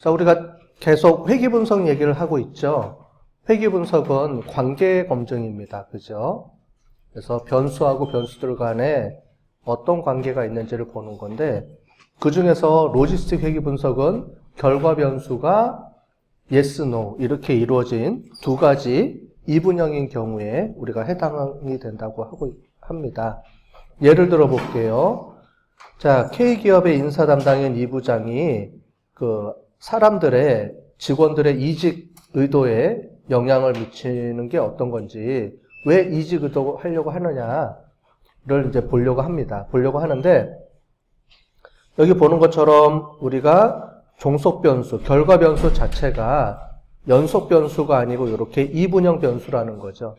자, 우리가 계속 회귀 분석 얘기를 하고 있죠. 회귀 분석은 관계 검증입니다. 그죠? 그래서 변수하고 변수들 간에 어떤 관계가 있는지를 보는 건데, 그 중에서 로지스틱 회귀 분석은 결과 변수가 yes, no 이렇게 이루어진 두 가지 이분형인 경우에 우리가 해당이 된다고 하고 합니다. 예를 들어 볼게요. 자, K기업의 인사 담당인 이 부장이 그 사람들의 직원들의 이직 의도에 영향을 미치는 게 어떤 건지 왜 이직 의도 하려고 하느냐를 이제 보려고 합니다. 보려고 하는데 여기 보는 것처럼 우리가 종속 변수, 결과 변수 자체가 연속 변수가 아니고 이렇게 이분형 변수라는 거죠.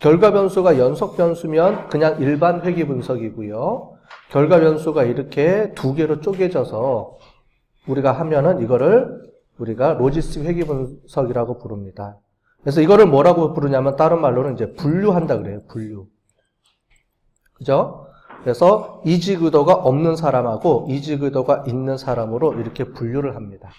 결과 변수가 연속 변수면 그냥 일반 회귀 분석이고요. 결과 변수가 이렇게 두 개로 쪼개져서 우리가 하면은 이거를 우리가 로지스틱 회귀 분석이라고 부릅니다. 그래서 이거를 뭐라고 부르냐면 다른 말로는 이제 분류한다 그래요. 분류. 그죠? 그래서 이직 의도가 없는 사람하고 이직 의도가 있는 사람으로 이렇게 분류를 합니다.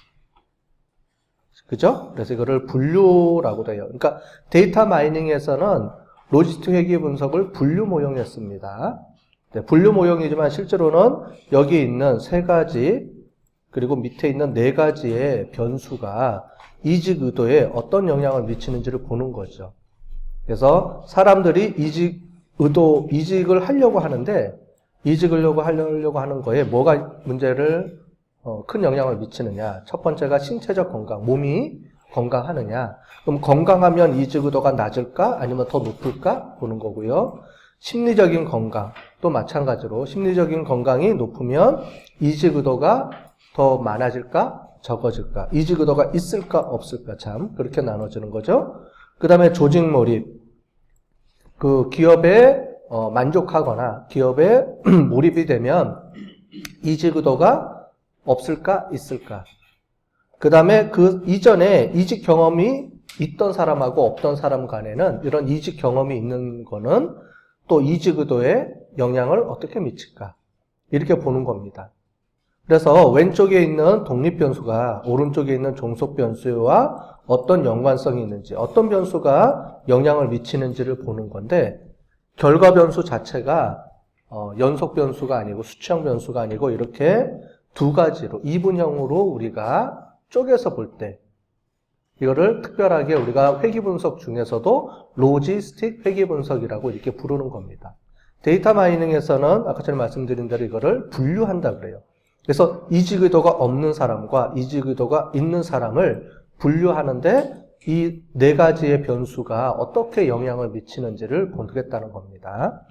그죠? 그래서 이거를 분류라고 돼요. 그러니까 데이터 마이닝에서는 로지스틱 회귀 분석을 분류 모형이었습니다. 네, 분류 모형이지만 실제로는 여기 있는 세 가지 그리고 밑에 있는 네 가지의 변수가 이직 의도에 어떤 영향을 미치는지를 보는 거죠. 그래서 사람들이 이직 의도, 이직을 하려고 하는데 이직을 하려고 하는 거에 뭐가 문제를 어, 큰 영향을 미치느냐. 첫 번째가 신체적 건강, 몸이 건강하느냐. 그럼 건강하면 이직 의도가 낮을까? 아니면 더 높을까? 보는 거고요. 심리적인 건강, 또 마찬가지로 심리적인 건강이 높으면 이직 의도가 더 많아질까? 적어질까? 이직 의도가 있을까? 없을까? 참, 그렇게 나눠지는 거죠. 그 다음에 조직 몰입. 그 기업에 어, 만족하거나 기업에 몰입이 되면 이직 의도가 없을까? 있을까? 그 다음에 그 이전에 이직 경험이 있던 사람하고 없던 사람 간에는 이런 이직 경험이 있는 거는 또 이직 의도에 영향을 어떻게 미칠까? 이렇게 보는 겁니다. 그래서 왼쪽에 있는 독립 변수가 오른쪽에 있는 종속 변수와 어떤 연관성이 있는지, 어떤 변수가 영향을 미치는지를 보는 건데, 결과 변수 자체가 어, 연속 변수가 아니고 수치형 변수가 아니고 이렇게 두 가지로 이분형으로 우리가 쪼개서 볼 때, 이거를 특별하게 우리가 회귀 분석 중에서도 로지스틱 회귀 분석이라고 이렇게 부르는 겁니다. 데이터 마이닝에서는 아까 전에 말씀드린 대로 이거를 분류한다 그래요. 그래서 이직 의도가 없는 사람과 이직 의도가 있는 사람을 분류하는데 이 네 가지의 변수가 어떻게 영향을 미치는지를 보겠다는 겁니다.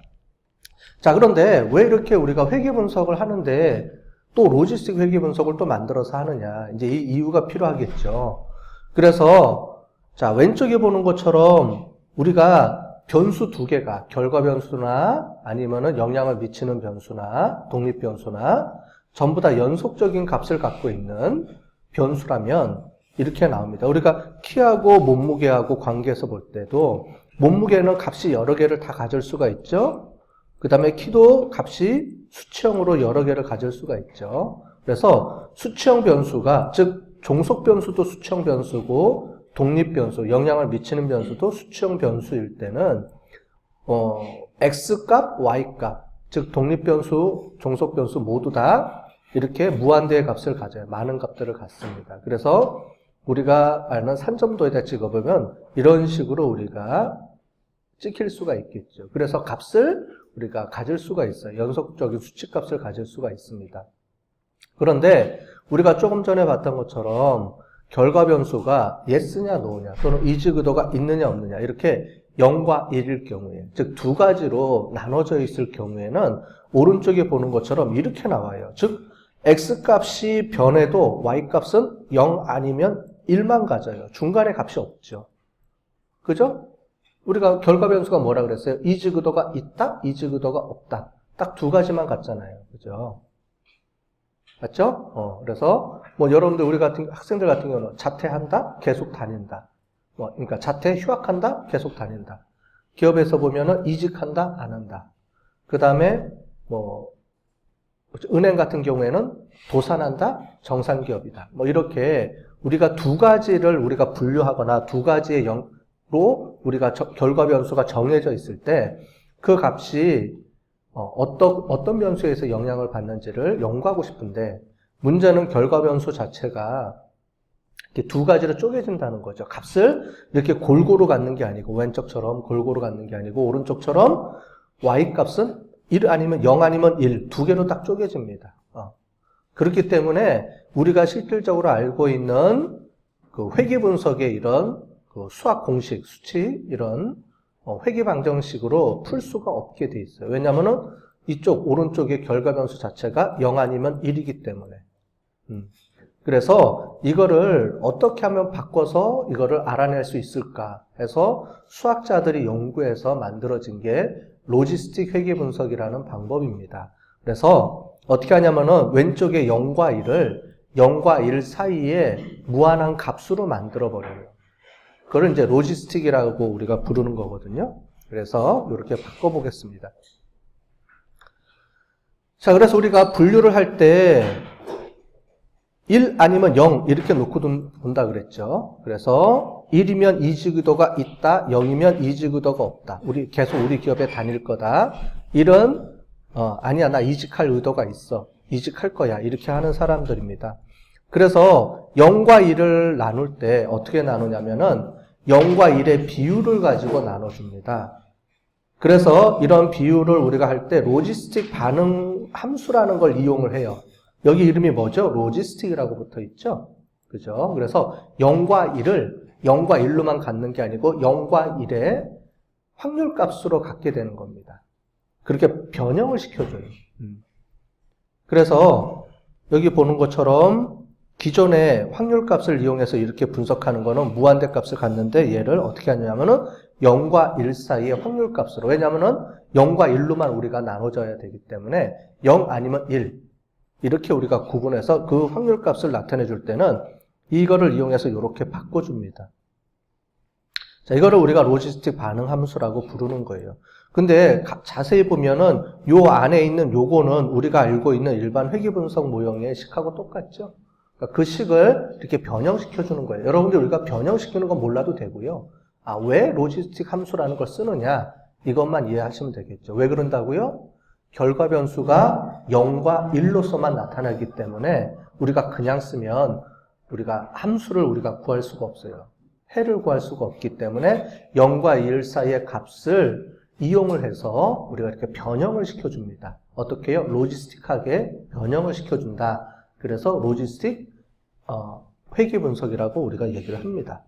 자, 그런데 왜 이렇게 우리가 회귀 분석을 하는데 또 로지스틱 회귀 분석을 또 만들어서 하느냐. 이제 이 이유가 필요하겠죠. 그래서 자, 왼쪽에 보는 것처럼 우리가 변수 두 개가 결과 변수나 아니면은 영향을 미치는 변수나 독립 변수나 전부 다 연속적인 값을 갖고 있는 변수라면 이렇게 나옵니다. 우리가 키하고 몸무게하고 관계에서 볼 때도 몸무게는 값이 여러 개를 다 가질 수가 있죠. 그 다음에 키도 값이 수치형으로 여러 개를 가질 수가 있죠. 그래서 수치형 변수가 즉 종속 변수도 수치형 변수고 독립 변수, 영향을 미치는 변수도 수치형 변수일 때는 어, x 값, y 값, 즉 독립 변수, 종속 변수 모두 다 이렇게 무한대의 값을 가져요. 많은 값들을 갖습니다. 그래서 우리가 아는 산점도에다 찍어보면 이런 식으로 우리가 찍힐 수가 있겠죠. 그래서 값을 우리가 가질 수가 있어요. 연속적인 수치값을 가질 수가 있습니다. 그런데 우리가 조금 전에 봤던 것처럼 결과 변수가 yes냐 no냐 또는 이직 의도가 있느냐 없느냐 이렇게 0과 1일 경우에 즉 두 가지로 나눠져 있을 경우에는 오른쪽에 보는 것처럼 이렇게 나와요. 즉 x값이 변해도 y값은 0 아니면 1만 가져요. 중간에 값이 없죠. 그죠? 우리가 결과 변수가 뭐라 그랬어요? 이직 의도가 있다, 이직 의도가 없다. 딱 두 가지만 같잖아요. 그죠? 맞죠? 어, 그래서 뭐 여러분들 우리 같은 학생들 같은 경우는 자퇴한다, 계속 다닌다. 뭐 그러니까 자퇴 휴학한다, 계속 다닌다. 기업에서 보면은 이직한다, 안 한다. 그 다음에 뭐 은행 같은 경우에는 도산한다, 정상기업이다. 뭐 이렇게 우리가 두 가지를 우리가 분류하거나 두 가지의 영로 우리가 저- 결과 변수가 정해져 있을 때 그 값이 어, 어떤 어떤 변수에서 영향을 받는지를 연구하고 싶은데 문제는 결과 변수 자체가 이렇게 두 가지로 쪼개진다는 거죠. 값을 이렇게 골고루 갖는 게 아니고 왼쪽처럼 골고루 갖는 게 아니고 오른쪽처럼 y 값은 1 아니면 0 아니면 1 두 개로 딱 쪼개집니다. 어. 그렇기 때문에 우리가 실질적으로 알고 있는 그 회귀 분석의 이런 그 수학 공식, 수치 이런 어, 회귀 방정식으로 풀 수가 없게 돼 있어요. 왜냐하면은 이쪽 오른쪽의 결과 변수 자체가 0 아니면 1이기 때문에. 음. 그래서 이거를 어떻게 하면 바꿔서 이거를 알아낼 수 있을까 해서 수학자들이 연구해서 만들어진 게 로지스틱 회귀 분석이라는 방법입니다. 그래서 어떻게 하냐면은 왼쪽에 0과 1을 0과 1 사이에 무한한 값으로 만들어 버려요. 그걸 이제 로지스틱이라고 우리가 부르는 거거든요. 그래서 이렇게 바꿔 보겠습니다. 자, 그래서 우리가 분류를 할때 1 아니면 0 이렇게 놓고 둔- 본다 그랬죠. 그래서 1이면 이직의도가 있다, 0이면 이직의도가 없다. 우리 계속 우리 기업에 다닐 거다. 1은 어, 아니야 나 이직할 의도가 있어. 이직할 거야. 이렇게 하는 사람들입니다. 그래서 0과 1을 나눌 때 어떻게 나누냐면은 0과 1의 비율을 가지고 나눠줍니다. 그래서 이런 비율을 우리가 할 때 로지스틱 반응 함수라는 걸 이용을 해요. 여기 이름이 뭐죠? 로지스틱이라고 붙어 있죠? 그죠? 그래서 0과 1을 0과 1로만 갖는 게 아니고 0과 1의 확률 값으로 갖게 되는 겁니다. 그렇게 변형을 시켜줘요. 음. 그래서 여기 보는 것처럼 기존의 확률 값을 이용해서 이렇게 분석하는 거는 무한대 값을 갖는데 얘를 어떻게 하냐면은 0과 1 사이의 확률 값으로 왜냐면은 0과 1로만 우리가 나눠져야 되기 때문에 0 아니면 1 이렇게 우리가 구분해서 그 확률 값을 나타내 줄 때는 이거를 이용해서 이렇게 바꿔줍니다. 자, 이거를 우리가 로지스틱 반응 함수라고 부르는 거예요. 근데 가- 자세히 보면은 요 안에 있는 요거는 우리가 알고 있는 일반 회귀 분석 모형의 식하고 똑같죠? 그러니까 그 식을 이렇게 변형시켜 주는 거예요. 여러분들 우리가 변형시키는 건 몰라도 되고요. 아, 왜 로지스틱 함수라는 걸 쓰느냐? 이것만 이해하시면 되겠죠. 왜 그런다고요? 결과 변수가 0과 1로서만 나타나기 때문에 우리가 그냥 쓰면 우리가 함수를 우리가 구할 수가 없어요. 해를 구할 수가 없기 때문에 0과 1 사이의 값을 이용을 해서 우리가 이렇게 변형을 시켜줍니다. 어떻게 요? 로지스틱하게 변형을 시켜준다. 그래서 로지스틱 어, 회귀 분석이라고 우리가 얘기를 합니다.